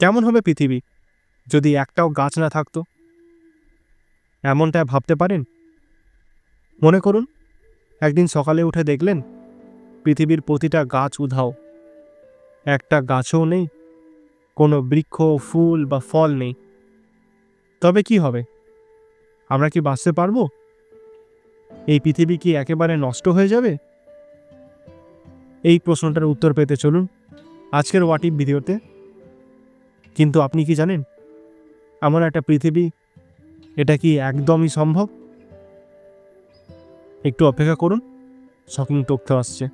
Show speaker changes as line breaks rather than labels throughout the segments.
কেমন হবে পৃথিবী? যদি একটাও গাছ না থাকতো? এমনটা ভাবতে পারেন? মনে করুন, একদিন সকালে উঠে দেখলেন, পৃথিবীর প্রতিটা গাছ উধাও। একটা গাছও নেই, কোনো বৃক্ষ, ফুল বা ফল নেই। তবে কি হবে? আমরা কি বাঁচতে পারব? এই পৃথিবী কি একেবারে নষ্ট হয়ে যাবে? এই প্রশ্নটার উত্তর পেতে চলুন আজকের ওয়াটিপ ভিডিওতে। কিন্তু আপনি কি জানেন? এমন একটা পৃথিবী, এটা কি একদমই সম্ভব? একটু অপেক্ষা করুন, শকিং তথ্য আসছে।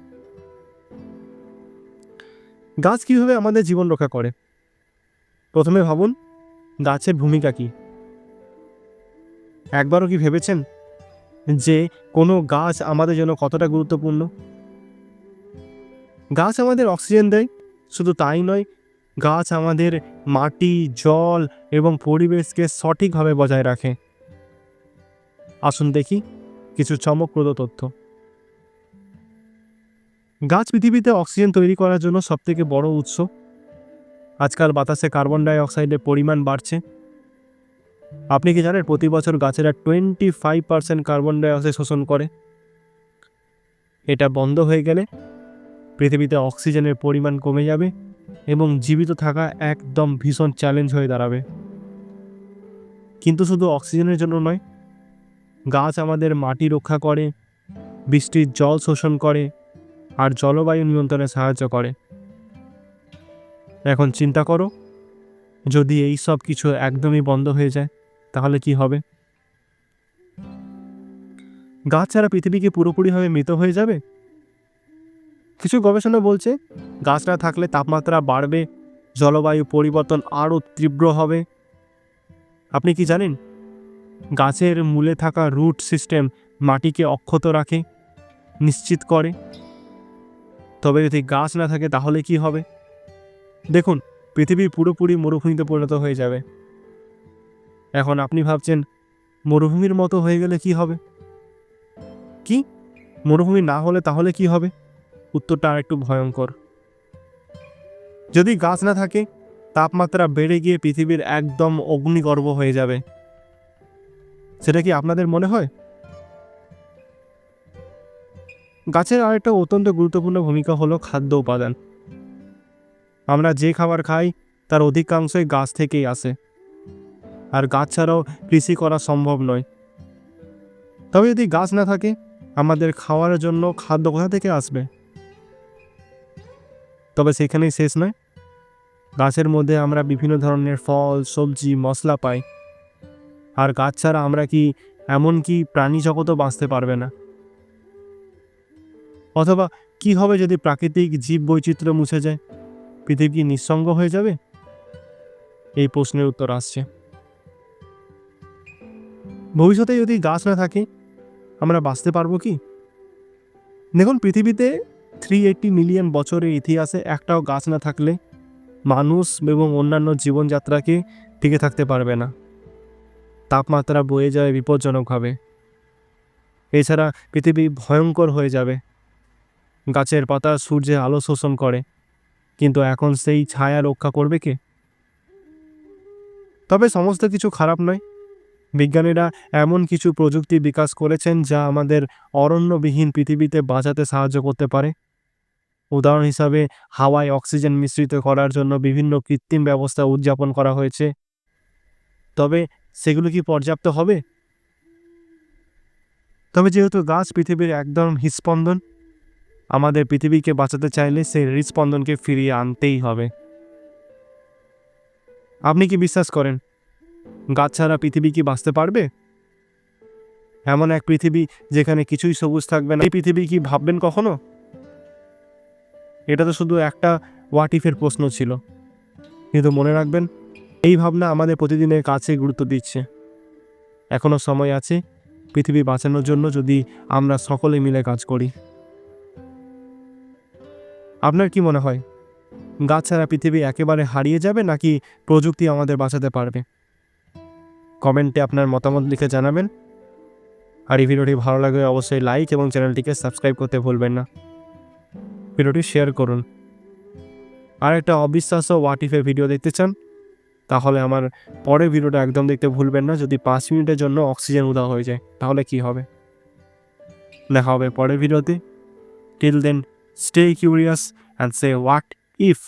গাছ কীভাবে আমাদের জীবন রক্ষা করে? প্রথমে ভাবুন, গাছের ভূমিকা কী? একবারও কি ভেবেছেন যে কোনো গাছ আমাদের জন্য কতটা গুরুত্বপূর্ণ? গাছ আমাদের অক্সিজেন দেয়, শুধু তাই নয় গাছ আমাদের মাটি, জল এবং পরিবেশকে সঠিকভাবে বজায় রাখে। আসুন দেখি কিছু চমকপ্রদ তথ্য। গাছ পৃথিবীতে অক্সিজেন তৈরি করার জন্য সবথেকে বড় উৎস। আজকাল বাতাসে কার্বন ডাই অক্সাইডের পরিমাণ বাড়ছে। আপনি কি জানেন প্রতি বছর গাছেরা twenty five percent carbon dioxide শোষণ করে? এটা বন্ধ হয়ে গেলে পৃথিবীতে অক্সিজেনের পরিমাণ কমে যাবে। এবং জীবিত থাকা একদম ভীষণ চ্যালেঞ্জ হয়ে দাঁড়াবে। কিন্তু শুধু অক্সিজেনের জন্য নয়, গাছ আমাদের মাটি রক্ষা করে, বৃষ্টির জল শোষণ করে, আর জলবায়ু নিয়ন্ত্রণে সাহায্য করে। এখন চিন্তা করো, যদি এই সব কিছু একদমই বন্ধ হয়ে যায়, তাহলে কি হবে? গাছ ছাড়া পৃথিবী কি পুরোপুরিভাবে মৃত হয়ে যাবে? কিছু গবেষণা বলছে গাছ না থাকলে তাপমাত্রা বাড়বে, জলবায়ু পরিবর্তন আরও তীব্র হবে। আপনি কি জানেন, গাছের মূলে থাকা রুট সিস্টেম মাটিকে অক্ষত রাখে, নিশ্চিত করে? তবে যদি গাছ না থাকে তাহলে কি হবে? দেখুন, পৃথিবী পুরোপুরি মরুভূমিতে পরিণত হয়ে যাবে। এখন আপনি ভাবছেন, মরুভূমির মতো হয়ে গেলে কি হবে? কি? মরুভূমি না হলে তাহলে কি হবে? উত্তরটা আর একটু ভয়ঙ্কর। যদি গাছ না থাকে, তাপমাত্রা বেড়ে গিয়ে পৃথিবীর একদম অগ্নিগর্ভ হয়ে যাবে। সেটা কি আপনাদের মনে হয়? গাছের আরেকটা অত্যন্ত গুরুত্বপূর্ণ ভূমিকা হলো খাদ্য উপাদান। আমরা যে খাবার খাই, তার অধিকাংশই গাছ থেকেই আসে। আর গাছ ছাড়াও কৃষি করা সম্ভব নয়। তবে যদি গাছ না থাকে, আমাদের খাওয়ার জন্য খাদ্য কোথা থেকে আসবে? তবে সেখানেই শেষ নয়। গাছের মধ্যে আমরা বিভিন্ন ধরনের ফল, সবজি, মশলা পাই। আর গাছ ছাড়া আমরা কি এমন কি প্রাণী জগতও বাঁচতে পারবে না। অথবা কি হবে যদি প্রাকৃতিক জীব বৈচিত্র্য মুছে যায়? পৃথিবী নিঃসঙ্গ হয়ে যাবে? এই প্রশ্নের উত্তর আসছে। ভবিষ্যতে যদি গাছ না থাকে, আমরা বাঁচতে পারব কি? দেখুন, পৃথিবীতে থ্রি এইট্টি মিলিয়ন বছরের ইতিহাসে একটাও গাছ না থাকলে মানুষ এবং অন্যান্য জীবনযাত্রাকে টিকে থাকতে পারবে না। তাপমাত্রা বয়ে যায় বিপজ্জনকভাবে। এছাড়া পৃথিবী ভয়ঙ্কর হয়ে যাবে। গাছের পাতা সূর্যের আলো শোষণ করে। কিন্তু এখন সেই ছায়া রক্ষা করবে কে? তবে সমস্ত কিছু খারাপ নয়। বিজ্ঞানীরা এমন কিছু প্রযুক্তি বিকাশ করেছেন যা আমাদের অরণ্যবিহীন পৃথিবীতে বাঁচাতে সাহায্য করতে পারে। উদাহরণ হিসাবে, হাওয়ায় অক্সিজেন মিশ্রিত করার জন্য বিভিন্ন কৃত্রিম ব্যবস্থা উদযাপন করা হয়েছে। তবে সেগুলো কি পর্যাপ্ত হবে? তবে যেহেতু গাছ পৃথিবীর একদম হৃস্পন্দন আমাদের পৃথিবীকে বাঁচাতে চাইলে সেই হৃদস্পন্দনকে ফিরিয়ে আনতেই হবে। আপনি কি বিশ্বাস করেন, গাছ ছাড়া পৃথিবী কি বাঁচতে পারবে? এমন এক পৃথিবী যেখানে কিছুই সবুজ থাকবে না। এই পৃথিবী কি ভাববেন কখনো? এটা তো শুধু একটা হোয়াট ইফের প্রশ্ন ছিল। কিন্তু মনে রাখবেন, এই ভাবনা আমাদের প্রতিদিনের কাছে গুরুত্ব দিচ্ছে। এখনও সময় আছে পৃথিবী বাঁচানোর জন্য যদি আমরা সকলে মিলে কাজ করি। আপনার কি মনে হয়, গাছ ছাড়া পৃথিবী একেবারে হারিয়ে যাবে নাকি প্রযুক্তি আমাদের বাঁচাতে পারবে? কমেন্টে আপনার মতামত লিখে জানাবেন। আর এই ভিডিওটি ভালো লাগলে অবশ্যই লাইক এবং চ্যানেলটিকে সাবস্ক্রাইব করতে ভুলবেন না। ভিডিওটি শেয়ার করুন। আর একটা অবিশ্বাস্য হোয়াট ইফে ভিডিও দেখতে চান, তাহলে আমার পরের ভিডিওটা একদম দেখতে ভুলবেন না, যদি পাঁচ মিনিটের জন্য অক্সিজেন উদা হয়ে যায়, তাহলে কি হবে? দেখা হবে পরের ভিডিওতে। Till then stay curious and say what if